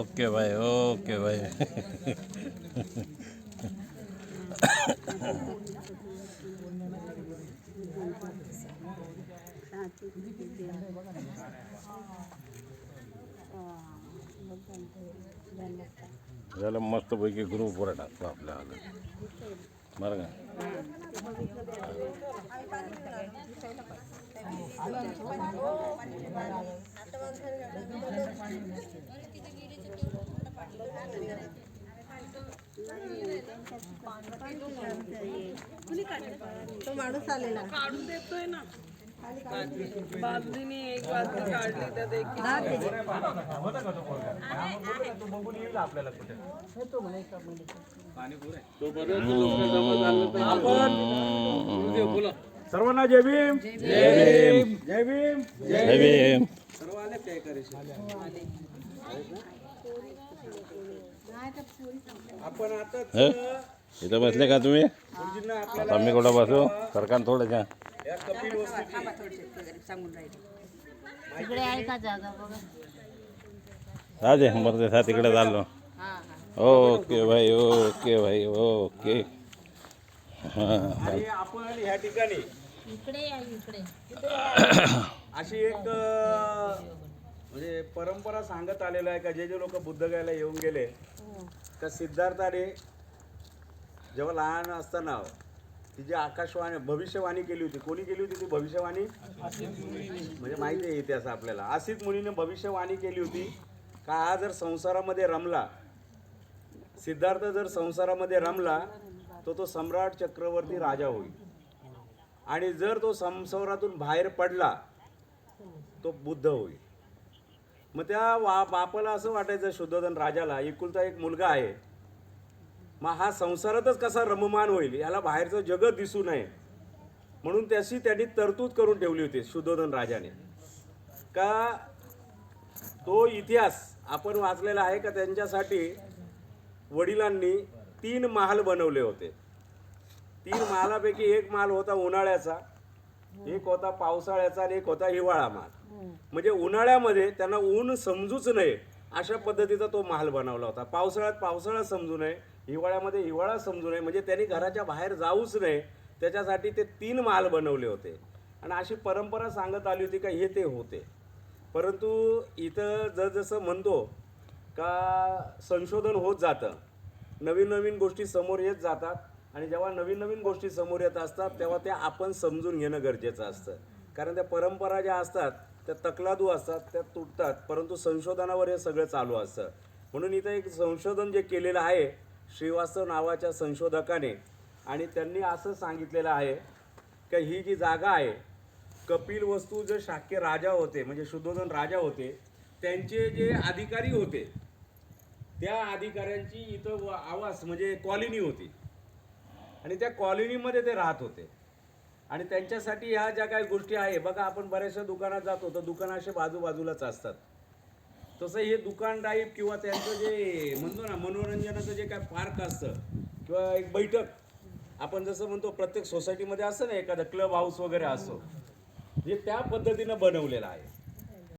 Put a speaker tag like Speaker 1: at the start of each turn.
Speaker 1: Okay भाई okay भाई। मस्त पैके गुरु टाकतो टाको आलं बरं का?
Speaker 2: तो माणूस आलेला.
Speaker 3: काढून देतोय ना. एक काढली एक
Speaker 4: सर्वांना जय भीम.
Speaker 1: जय भीम.
Speaker 4: जय भीम.
Speaker 1: जय भीम.
Speaker 4: सर्व आले काय करायचे?
Speaker 1: इत बसले का तुम्हें? आता मी कुठं बसू सरकार थोडं हा जे मरते तो सा तक चाललो ओके भाई ओके भाई ओके। हाँ
Speaker 4: ह्या म्हणजे परंपरा सांगत आलेलं आहे का जे जे लोक बुद्धगयाला येऊन गेले का सिद्धार्थाने जेव्हा लहान असताना तिची आकाशवाणी भविष्यवाणी केली होती कोणी केली होती ती भविष्यवाणी? म्हणजे माहिती आहे इतिहास आपल्याला. आसित मुनीने भविष्यवाणी केली होती का हा जर संसारामध्ये रमला सिद्धार्थ जर संसारामध्ये रमला तो तो सम्राट चक्रवर्ती राजा होईल. आणि जर तो संसारातून बाहेर पडला तो बुद्ध होईल. मग त्या वा बापाला असं वाटायचं शुद्धोधन राजाला एकुलता एक मुलगा आहे. मग हा संसारातच कसा रममान होईल याला बाहेरचं जगत दिसू नये. म्हणून त्याशी त्यांनी तरतूद करून ठेवली होती शुद्धोधन राजाने. का तो इतिहास आपण वाचलेला आहे का त्यांच्यासाठी वडिलांनी तीन महाल बनवले होते. तीन महालापैकी एक महाल होता उन्हाळ्याचा. एक होता पावसाळ्याचा आणि एक होता हिवाळा महाल म्हणजे उन्हाळ्यामध्ये त्यांना ऊन समजूच नये अशा पद्धतीचा तो महाल बनवला होता. पावसाळ्यात पावसाळा समजू नये हिवाळ्यामध्ये हिवाळा समजू नये म्हणजे त्यांनी घराच्या बाहेर जाऊच नये. त्याच्यासाठी ते तीन महाल बनवले होते. आणि अशी परंपरा सांगत आली होती का हे ते होते. परंतु इथं जसजसं म्हणतो का संशोधन होत जातं. नवीन नवीन गोष्टी समोर येत जातात. आणि जेव्हा नवीन नवीन गोष्टी समोर येत असतात तेव्हा त्या आपण समजून घेणं गरजेचं असतं. कारण त्या परंपरा ज्या असतात त्या तकलादू असतात त्या तुटतात परंतु संशोधनावर हे सगळं चालू असतं. म्हणून इथं एक संशोधन जे केलेलं आहे श्रीवास्तव नावाच्या संशोधकाने आणि त्यांनी असं सांगितलेलं आहे की ही जी जागा आहे कपिल वस्तू जे शाक्य राजा होते म्हणजे शुद्धोधन राजा होते त्यांचे जे अधिकारी होते त्या अधिकाऱ्यांची इथं व- आवास म्हणजे कॉलनी होती. आणि त्या कॉलनीमध्ये ते राहत होते. आणि त्यांच्यासाठी ह्या ज्या काही गोष्टी आहे बघा आपण बऱ्याचशा दुकानात जातो तर दुकानं असे बाजूबाजूलाच असतात. तसं हे दुकान टाईप किंवा त्यांचं जे म्हणतो ना मनोरंजनाचं जे काय पार्क असतं किंवा एक बैठक आपण जसं म्हणतो प्रत्येक सोसायटीमध्ये असतं ना एखादा क्लब हाऊस वगैरे असतो हे त्या पद्धतीनं बनवलेलं आहे.